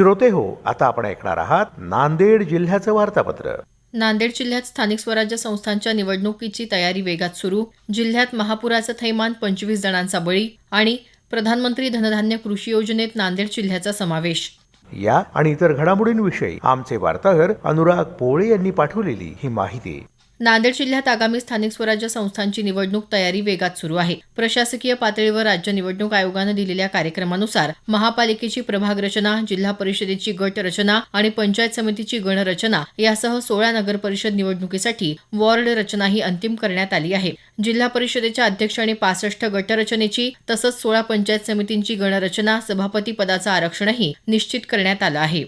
श्रोते हो आता आपण ऐकणार आहात नांदेड जिल्ह्याचं वार्तापत्र. नांदेड जिल्ह्यात स्थानिक स्वराज्य संस्थांच्या निवडणुकीची तयारी वेगात सुरू जिल्ह्यात महापुराचं थैमान पंचवीस जणांचा बळी आणि प्रधानमंत्री धनधान्य कृषी योजनेत नांदेड जिल्ह्याचा समावेश. या आणि इतर घडामोडींविषयी आमचे वार्ताहर अनुराग पोळे यांनी पाठवलेली ही माहिती. नांदेड जिल्ह्यात आगामी स्थानिक स्वराज्य संस्थांची निवडणूक तयारी वेगात सुरू आहे. प्रशासकीय पातळीवर राज्य निवडणूक आयोगानं दिलेल्या कार्यक्रमानुसार महापालिकेची प्रभाग रचना जिल्हा परिषदेची गट रचना आणि पंचायत समितीची गणरचना यासह सोळा नगर परिषद निवडणुकीसाठी वॉर्ड रचनाही अंतिम करण्यात आली आहे. जिल्हा परिषदेच्या अध्यक्ष आणि पासष्ट गटरचनेची तसंच सोळा पंचायत समितींची गणरचना सभापती पदाचं आरक्षणही निश्चित करण्यात आलं आहे.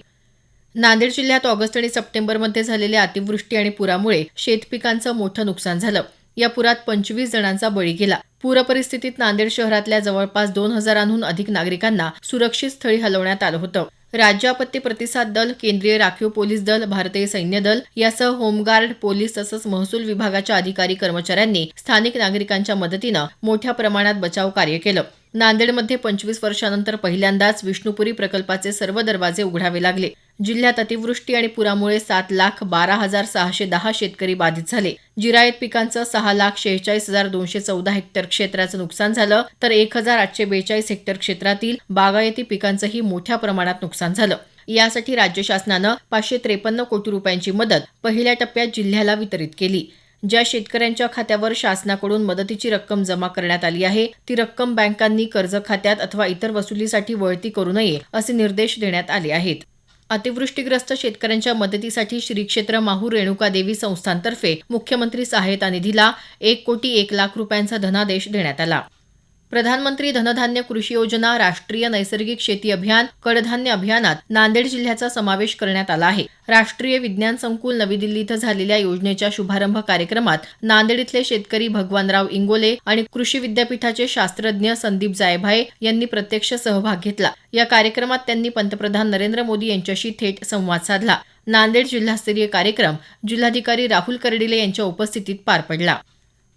नांदेड जिल्ह्यात ऑगस्ट आणि सप्टेंबरमध्ये झालेल्या अतिवृष्टी आणि पुरामुळे शेतपिकांचं मोठं नुकसान झालं. या पुरात पंचवीस जणांचा बळी गेला. पूरपरिस्थितीत नांदेड शहरातल्या जवळपास दोन हजारांहून अधिक नागरिकांना सुरक्षित स्थळी हलवण्यात आलं होतं. राज्य आपत्ती प्रतिसाद दल केंद्रीय राखीव पोलीस दल भारतीय सैन्य दल यासह होमगार्ड पोलीस तसंच महसूल विभागाच्या अधिकारी कर्मचाऱ्यांनी स्थानिक नागरिकांच्या मदतीनं मोठ्या प्रमाणात बचाव कार्य केलं. नांदेडमध्ये पंचवीस वर्षानंतर पहिल्यांदाच विष्णुपुरी प्रकल्पाचे सर्व दरवाजे उघडावे लागले. जिल्ह्यात अतिवृष्टी आणि पुरामुळे सात लाख बारा हजार सहाशे दहा शेतकरी बाधित झाले. जिरायत पिकांचं सहा लाख शेहेचाळीस हजार दोनशे चौदा हेक्टर क्षेत्राचं नुकसान झालं तर एक हजार आठशे बेचाळीस हेक्टर क्षेत्रातील बागायती पिकांचंही मोठ्या प्रमाणात नुकसान झालं. यासाठी राज्य शासनानं पाचशे त्रेपन्न कोटी रुपयांची मदत पहिल्या टप्प्यात जिल्ह्याला वितरित केली. ज्या शेतकऱ्यांच्या खात्यावर शासनाकडून मदतीची रक्कम जमा करण्यात आली आहे ती रक्कम बँकांनी कर्ज खात्यात अथवा इतर वसुलीसाठी वळती करू नये असे निर्देश देण्यात आले आहेत. अतिवृष्टीग्रस्त शेतकऱ्यांच्या मदतीसाठी श्री क्षेत्र माहूर रेणुकादेवी संस्थांतर्फे मुख्यमंत्री सहायता निधीला एक कोटी एक लाख रुपयांचा धनादेश देण्यात आला. प्रधानमंत्री धनधान्य कृषी योजना राष्ट्रीय नैसर्गिक शेती अभियान कडधान्य अभियानात नांदेड जिल्ह्याचा समावेश करण्यात आला आहे. राष्ट्रीय विज्ञान संकुल नवी दिल्ली इथं झालेल्या योजनेच्या शुभारंभ कार्यक्रमात नांदेड इथले शेतकरी भगवानराव इंगोले आणि कृषी विद्यापीठाचे शास्त्रज्ञ संदीप जायभाये यांनी प्रत्यक्ष सहभाग घेतला. या कार्यक्रमात त्यांनी पंतप्रधान नरेंद्र मोदी यांच्याशी थेट संवाद साधला. नांदेड जिल्हास्तरीय कार्यक्रम जिल्हाधिकारी राहुल कर्डिले यांच्या उपस्थितीत पार पडला.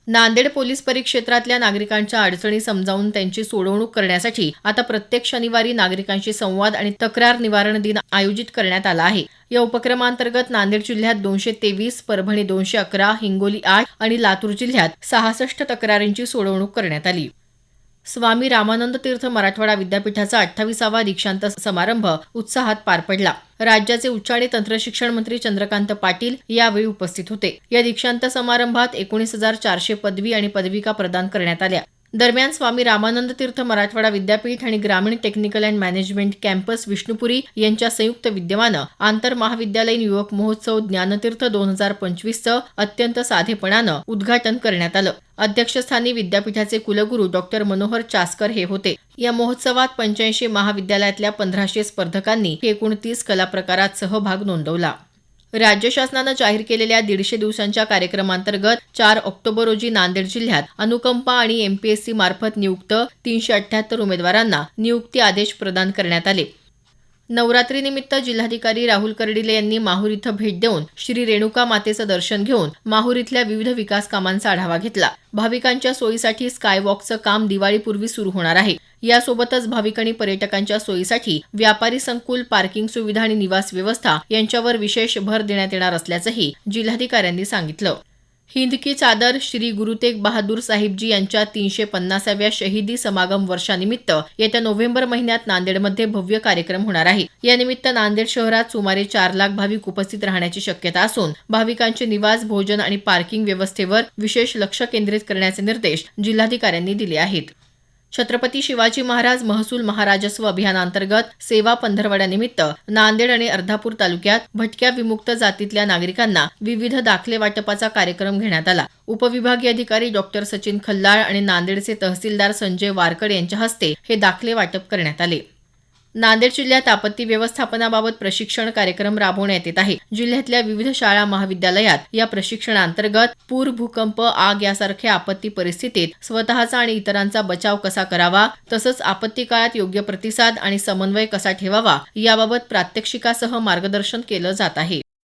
नांदेड पोलीस परिक्षेत्रातल्या नागरिकांच्या अडचणी समजावून त्यांची सोडवणूक करण्यासाठी आता प्रत्येक शनिवारी नागरिकांशी संवाद आणि तक्रार निवारण दिन आयोजित करण्यात आला आहे. या उपक्रमांतर्गत नांदेड जिल्ह्यात दोनशे तेवीस परभणी दोनशे अकरा हिंगोली आठ आणि लातूर जिल्ह्यात सहासष्ट तक्रारींची सोडवणूक करण्यात आली. स्वामी रामानंद तीर्थ मराठवाडा विद्यापीठाचा अठ्ठावीसावा दीक्षांत समारंभ उत्साहात पार पडला. राज्याचे उच्च आणि तंत्रशिक्षण मंत्री चंद्रकांत पाटील यावेळी उपस्थित होते. या दीक्षांत समारंभात एकोणीस हजार चारशे पदवी आणि पदविका प्रदान करण्यात आल्या. दरम्यान स्वामी रामानंद तीर्थ मराठवाडा विद्यापीठ आणि ग्रामीण technical and management campus Vishnupuri यांच्या संयुक्त विद्यमानं आंतर महाविद्यालयीन युवक महोत्सव ज्ञानतीर्थ दोन हजार पंचवीसचं अत्यंत साधेपणानं उद्घाटन करण्यात आलं. अध्यक्षस्थानी विद्यापीठाचे कुलगुरू डॉक्टर मनोहर चासकर हे होते. या महोत्सवात पंच्याऐंशी महाविद्यालयातल्या पंधराशे स्पर्धकांनी एकूण तीस कला प्रकारात सहभाग नोंदवला. राज्य शासनानं जाहीर केलेल्या दीडशे दिवसांच्या कार्यक्रमांतर्गत चार ऑक्टोबर रोजी नांदेड जिल्ह्यात अनुकंपा आणि एमपीएससी मार्फत नियुक्त तीनशे अठ्ठ्याहत्तर उमेदवारांना नियुक्ती आदेश प्रदान करण्यात आले. नवरात्रीनिमित्त जिल्हाधिकारी राहुल कर्डिले यांनी माहूर इथं भेट देऊन श्री रेणुका मातेचं दर्शन घेऊन माहूर इथल्या विविध विकास कामांचा आढावा घेतला. भाविकांच्या सोयीसाठी स्कायवॉकचं काम दिवाळीपूर्वी सुरू होणार आहे. यासोबतच भाविक आणि पर्यटकांच्या सोयीसाठी व्यापारी संकुल पार्किंग सुविधा आणि निवास व्यवस्था यांच्यावर विशेष भर देण्यात येणार असल्याचंही जिल्हाधिकाऱ्यांनी सांगितलं. हिंद की चादर श्री गुरु तेग बहादूर साहिबजी यांच्या तीनशे पन्नासाव्या शहीदी समागम वर्षानिमित्त येत्या नोव्हेंबर महिन्यात नांदेडमध्ये भव्य कार्यक्रम होणार आहे. यानिमित्त नांदेड शहरात सुमारे चार लाख भाविक उपस्थित राहण्याची शक्यता असून भाविकांचे निवास भोजन आणि पार्किंग व्यवस्थेवर विशेष लक्ष केंद्रित करण्याचे निर्देश जिल्हाधिकाऱ्यांनी दिले आहेत. छत्रपती शिवाजी महाराज महसूल महाराजस्व अभियानांतर्गत सेवा पंधरवड्यानिमित्त नांदेड आणि अर्धापूर तालुक्यात भटक्या विमुक्त जातीतल्या नागरिकांना विविध दाखले वाटपाचा कार्यक्रम घेण्यात आला. उपविभागीय अधिकारी डॉक्टर सचिन खल्लाळ आणि नांदेडचे तहसीलदार संजय वारकड यांच्या हस्ते हे दाखले वाटप करण्यात आले. नांदेड जिल्ह्यात आपत्ती व्यवस्थापनाबाबत प्रशिक्षण कार्यक्रम राबवण्यात येत आहे. जिल्ह्यातल्या विविध शाळा महाविद्यालयात या प्रशिक्षणांतर्गत पूर भूकंप आग यासारख्या आपत्ती परिस्थितीत स्वतःचा आणि इतरांचा बचाव कसा करावा तसंच आपत्ती काळात योग्य प्रतिसाद आणि समन्वय कसा ठेवावा याबाबत प्रात्यक्षिकासह मार्गदर्शन केलं जात आहे.